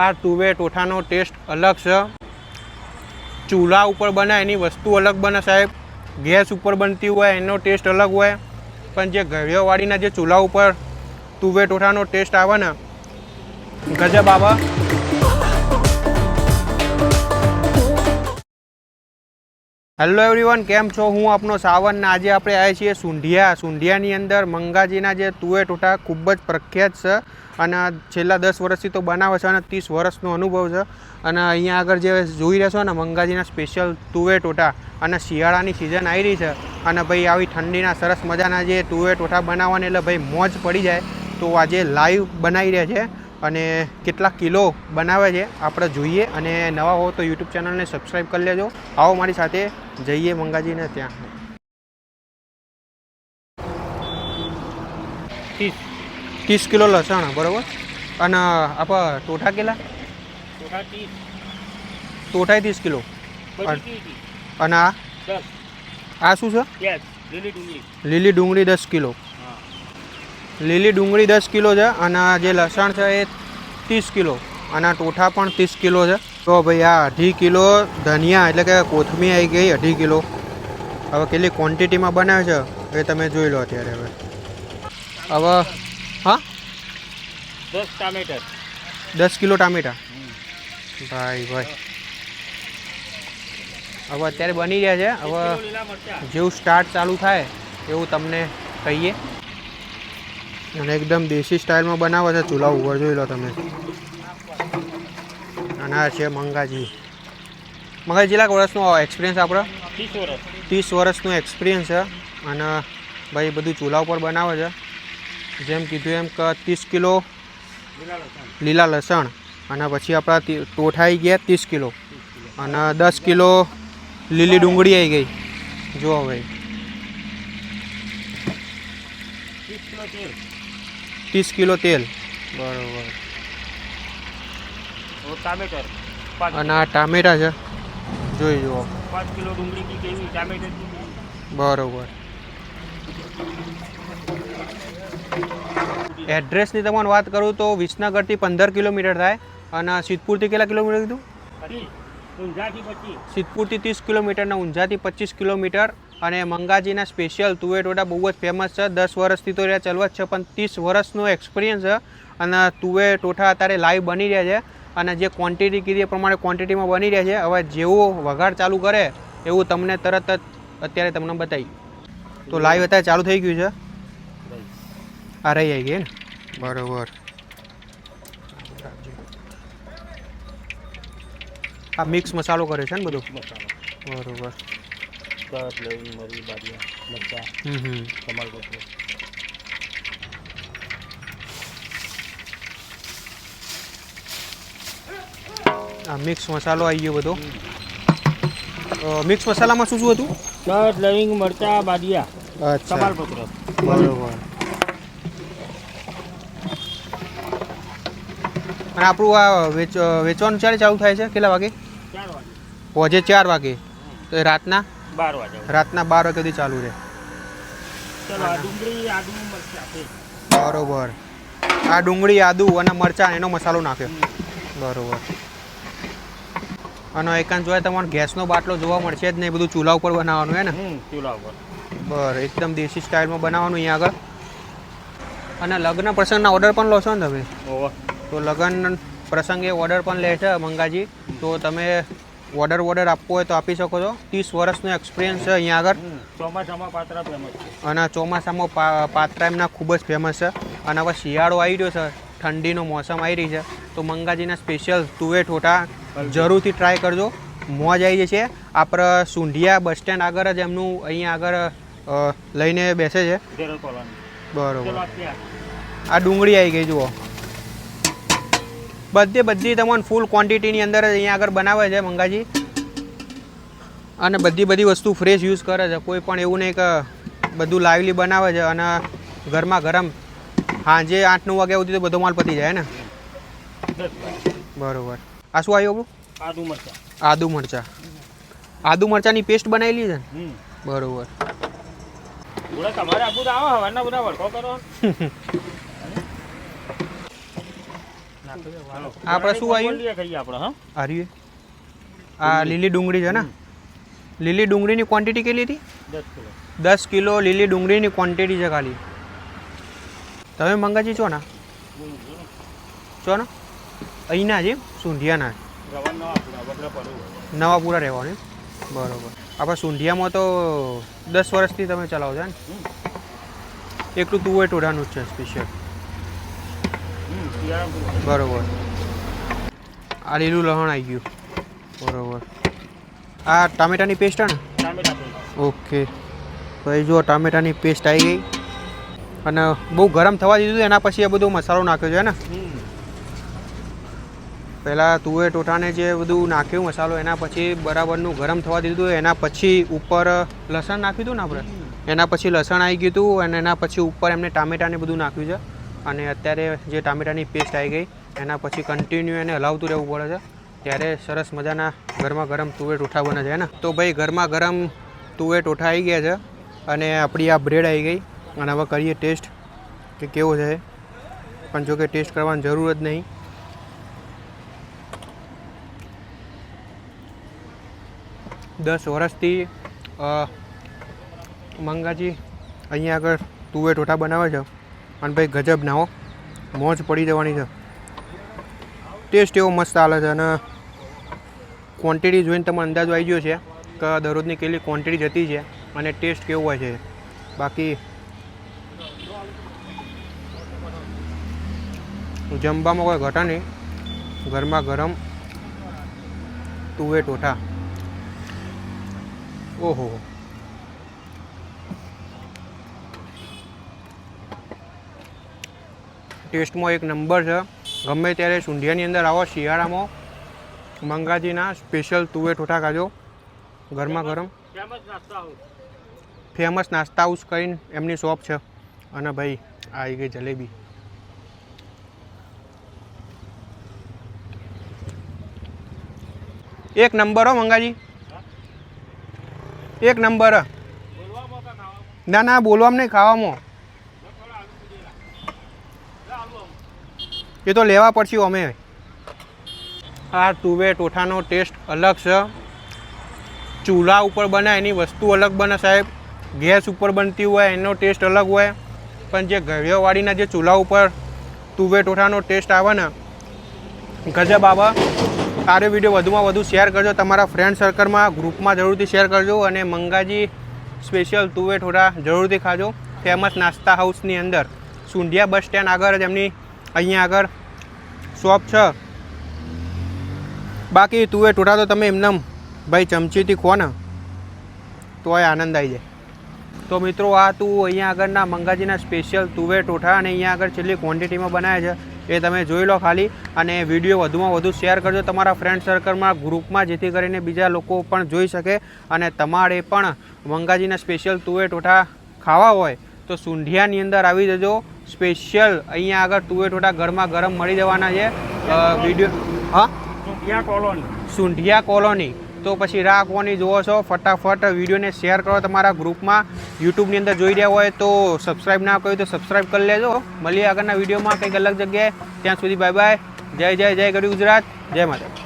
આ તુવે ટોઠાનો ટેસ્ટ અલગ છે. ચૂલા ઉપર બને, એની વસ્તુ અલગ બને સાહેબ. ગેસ ઉપર બનતી હોય, એનો ટેસ્ટ અલગ હોય. પણ જે ઘડિયાવાળીના જે ચૂલા ઉપર તુવે ટોઠાનો ટેસ્ટ આવે ને, ગજબ આવે. હેલો એવરીવન કેમ છો? હું આપનો સાવન ને આજે આપણે આવ્યા છીએ સુંઢિયા. સુંઢિયાની અંદર મંગાજીના જે તુવે ટોઠા ખૂબ જ પ્રખ્યાત છે. અને છેલ્લા દસ વર્ષથી તો બનાવે છે અને ત્રીસ વર્ષનો અનુભવ છે. અને અહીંયા આગળ જે જોઈ રહેશો ને, મંગાજીના સ્પેશિયલ તુવે ટોટા અને શિયાળાની સિઝન આવી રહી છે. અને ભાઈ, આવી ઠંડીના સરસ મજાના જે તુવે ટોટા બનાવવાના, એટલે ભાઈ મોજ પડી જાય. તો આજે લાઈવ બનાવી રહ્યા છે અને કેટલા કિલો બનાવે છે. આપણે જોઈએ અને નવા હો તો યુટ્યુબ ચેનલને સબસ્ક્રાઈબ કરી લેજો. આવો મારી સાથે. જઈએ મંગાજીને ત્યાં. ત્રીસ કિલો લસણ બરાબર? અને આપણે ટોઠા કેટલા? ટોઠા ત્રીસ. કિલો. અને આ? આ શું છે? લીલી ડુંગળી. દસ કિલો. લીલી ડુંગળી દસ કિલો છે અને જે લસણ છે એ ત્રીસ કિલો. અને ટોઠા પણ ત્રીસ કિલો છે. તો ભાઈ આ અઢી કિલો ધનિયા એટલે કે કોથમીર આવી ગઈ અઢી કિલો. હવે કેટલી ક્વોન્ટિટીમાં બનાવે છે એ તમે જોઈ લો અત્યારે હવે. હવે હા? દસ ટામેટર. દસ કિલો ટામેટા? ભાઈ ભાઈ. હવે અત્યારે બની રહ્યા છે. હવે જેવું સ્ટાર્ટ ચાલુ થાય એવું તમને કહીએ. અને એકદમ દેશી સ્ટાઇલમાં બનાવે છે. ચૂલા ઉપર જોઈ લો તમે. અને છે મંગાજી. મંગાજી કેટલાક વર્ષનો એક્સપિરિયન્સ આપણો? ત્રીસ વર્ષ. ત્રીસ વર્ષનો એક્સપિરિયન્સ છે. અને ભાઈ બધું ચૂલા ઉપર બનાવે છે. જેમ કીધું એમ કે ત્રીસ કિલો લીલા લસણ અને પછી આપણા ટોઠા આવી ગયા ત્રીસ કિલો અને દસ કિલો લીલી ડુંગળી આવી ગઈ. જો હવે. ત્રીસ કિલો તેલ. બરોબર. અને આ ટામેટા છે. જોઈ જુઓ. પાંચ કિલો ડુંગળી બરોબર. એડ્રેસની તમને વાત કરું તો વિસનગરથી પંદર કિલોમીટર થાય અને સિદ્ધપુરથી કેટલા કિલોમીટર કીધું? સિદ્ધપુરથી ત્રીસ કિલોમીટર અને ઊંઝાથી પચીસ કિલોમીટર. અને મંગાજીના સ્પેશિયલ તુવે ટોટા બહુ જ ફેમસ છે. દસ વર્ષથી તો રહ્યા જ છે, પણ ત્રીસ વર્ષનો એક્સપિરિયન્સ છે. અને તુવે ટોઠા અત્યારે લાઈવ બની રહ્યા છે. અને જે ક્વોન્ટિટી કીધી એ પ્રમાણે ક્વોન્ટિટીમાં બની રહ્યા છે. હવે જેવો વઘાર ચાલુ કરે એવું તમને તરત જ અત્યારે તમને બતાવી. તો લાઈવ અત્યારે ચાલુ થઈ ગયું છે. આ રહી આવી ગઈ ને બરોબર. આ મિક્સ મસાલો કરે છે ને બધું? મસાલો. બરોબર. લવિંગ મરી બાદિયા મરચા હમ હમ. તમાલપત્ર આ મિક્સ મસાલો આવી ગયો બધો. મિક્સ મસાલામાં શું શું હતું? તજ લવિંગ મરચા બાદિયા અચ્છા. તમાલપત્ર બરોબર. અને આપણું આ વેચ વેચવાનું ક્યારે ચાલુ થાય છે? કેટલા વાગે? પહોંચે ચાર વાગે. તો એ રાતના? બાર વાગે રાતના બાર વાગ્યા સુધી ચાલુ રહે. બરોબર. આ ડુંગળી આદુ અને મરચાં એનો મસાલો નાખ્યો. બરોબર. અને એકાંત જોયા તમારે ગેસનો બાટલો જોવા મળશે જ નહીં બધું ચૂલા ઉપર બનાવવાનું હે ને? ચૂલા ઉપર. બર એકદમ દેશી સ્ટાઇલમાં બનાવવાનું અહીંયા આગળ. અને લગ્ન પ્રસંગના ઓર્ડર પણ લો છો ને તમે? ઓવર તો લગ્ન પ્રસંગે ઓર્ડર પણ લે છે મંગાજી. તો તમે ઓર્ડર ઓર્ડર આપવો હોય તો આપી શકો છો. ત્રીસ વર્ષનો એક્સપિરિયન્સ છે અહીંયા આગળ. ચોમાસામાં પાત્રા ફેમસ છે. અને ચોમાસામાં પાત્રા એમના ખૂબ જ ફેમસ છે. અને હવે શિયાળો આવી રહ્યો છે. ઠંડીનો મોસમ આવી રહી છે. તો મંગાજીના સ્પેશિયલ તુવે ઠોઠા જરૂરથી ટ્રાય કરજો. મોજ આવી જશે. આપણે સુંઢિયા બસ સ્ટેન્ડ આગળ જ એમનું અહીંયા આગળ લઈને બેસે છે. બરોબર. આ ડુંગળી આવી ગઈ જુઓ. બધી બધી તમને ફૂલ ક્વોન્ટિટીની અંદર જ અહીંયા આગળ બનાવે છે મંગાજી. અને બધી બધી વસ્તુ ફ્રેશ યુઝ કરે છે. કોઈ પણ એવું નહીં કે બધું લાઈવલી બનાવે છે અને ઘરમાં ગરમ સાંજે આઠ નવ વાગ્યા સુધી તો બધો માલ પતી જાય ને? બરોબર. આ શું આવ્યું આપણું આદુ મરચા. આદુ મરચાં. આદુ મરચાંની પેસ્ટ બનાવેલી છે? ને બરોબર. તમારે તો આવો હવાના બધા વળખો કરો. આપણે શું આવ્યું? બોલીએ ખાઈએ આપણે હા? આર્યુ. આ લીલી ડુંગળી છે ને? લીલી ડુંગળીની ક્વોન્ટિટી કેટલી હતી? દસ કિલો. લીલી ડુંગળીની ક્વોન્ટિટી છે ખાલી. તમે મંગાજી છો ને? છો ને? અહીંના છે સુંઢિયાના નવા પૂરા વગર નવાપુરા રહેવાનું? બરોબર. આપણે સુંઢિયામાં તો દસ વર્ષથી તમે ચલાવો છો ને? એકલું તુવે ટોઢાનું જ છે સ્પેશિયલ બરોબર. આ લીલું લહણ આવી ગયું. બરોબર. આ ટામેટાની પેસ્ટ ને? ટામેટા પેસ્ટ ઓકે. ભાઈ જુઓ ટામેટાની પેસ્ટ આવી ગઈ. અને બહુ ગરમ થવા દીધું એના પછી એ બધો મસાલો નાખ્યો છે ને? પહેલાં તુવે ટોટાને જે બધું નાખ્યું મસાલો એના પછી બરાબરનું ગરમ થવા દીધું એના પછી ઉપર લસણ નાખ્યું હતું ને આપણે? એના પછી લસણ આવી ગયું હતું અને એના પછી ઉપર એમને ટામેટાને બધું નાખ્યું છે. અને અત્યારે જે ટામેટાની પેસ્ટ આવી ગઈ, એના પછી કન્ટિન્યુ એને હલાવતું રહેવું પડે છે. ત્યારે સરસ મજાના ગરમા ગરમ તુવેર ટોઠા બને છે ને? તો ભાઈ, ગરમા ગરમ તુવેર ટોઠા આવી ગયા છે અને આપણી આ બ્રેડ આવી ગઈ. અને હવે કરીએ ટેસ્ટ કે કેવો છે પણ જો કે ટેસ્ટ કરવાની જરૂર જ નહીં. દસ વર્ષથી મંગાજી અહીંયા આગળ તુવેર ટોઠા બનાવે છે. અને ભાઈ ગજબ ના હો મોજ પડી જવાની છે. ટેસ્ટ એવો મસ્ત ચાલે છે અને ક્વોન્ટિટી જોઈને તમે અંદાજો આવી ગયો છે કે દરરોજની કેટલી ક્વોન્ટિટી જતી છે અને ટેસ્ટ કેવો હોય છે. બાકી જમવામાં કોઈ ઘટા નહીં. ગરમા ગરમ તુવે ટોઠા ઓહો. ટેસ્ટમાં એક નંબર છે. ગમે ત્યારે સુંઢિયાની અંદર આવો શિયાળામાં મંગાજીના સ્પેશિયલ તુવે ઠોઠા ખાજો. ગરમા ગરમ. ફેમસ નાસ્તા હાઉસ કરીને એમની શોપ છે. અને ભાઈ આવી ગઈ જલેબી. એક નંબર હો મંગાજી. એક નંબર. ના ના બોલવામાં નહીં ખાવામાં. એ તો લેવા પડશે અમે. આ તુવે ટોઠાનો ટેસ્ટ અલગ છે. ચૂલા ઉપર બને એની વસ્તુ અલગ બને સાહેબ. ગેસ ઉપર બનતી હોય, એનો ટેસ્ટ અલગ હોય. પણ જે ઘડિયાવાળીના જે ચૂલા ઉપર તુવે ટોઠાનો ટેસ્ટ આવે ને, ગજબ આવે. તારો વીડિયો વધુમાં વધુ શેર કરજો. તમારા ફ્રેન્ડ સર્કલમાં ગ્રુપમાં જરૂરથી શેર કરજો અને મંગાજી સ્પેશિયલ તુવે ઠોઠા જરૂરથી ખાજો. ફેમસ નાસ્તા હાઉસની અંદર. સુંઢિયા બસ સ્ટેન્ડ આગળ જ એમની અહીંયા આગળ શોપ છે. બાકી તુવે ઠોઠા તો તમે એમને ભાઈ, ચમચીથી ખો ને. તોય આનંદ આવી જાય. તો મિત્રો, આ તું અહીંયા આગળના મંગાજીના સ્પેશિયલ તુવે ટોઠા અને અહીંયા આગળ છેલ્લી ક્વોન્ટિટીમાં બનાવ્યા છે. એ તમે જોઈ લો ખાલી અને વીડિયો વધુમાં વધુ શેર કરજો તમારા ફ્રેન્ડ સર્કલમાં ગ્રુપમાં જેથી કરીને બીજા લોકો પણ જોઈ શકે અને તમારે પણ મંગાજીના સ્પેશિયલ તુવે ટોઠા ખાવા હોય તો સુંઢિયાની અંદર આવી જજો. સ્પેશિયલ. અહીંયા આગળ તુવે ટોઠા ગરમા ગરમ મળી જવાના છે. વીડિયો હા? સુંઢિયા કોલોની. સુંઢિયા કોલોની. તો પછી રાખવાની જુઓ છો? ફટાફટ વિડીયોને શેર કરો તમારા ગ્રુપમાં. યુટ્યુબની અંદર જોઈ રહ્યા હોય તો સબસ્ક્રાઈબ ના કર્યું તો સબસ્ક્રાઈબ કરી લેજો. મળીએ આગળના વિડીયોમાં કંઈક અલગ જગ્યાએ. ત્યાં સુધી બાય બાય. જય જય જય ગઢી ગુજરાત. જય માતા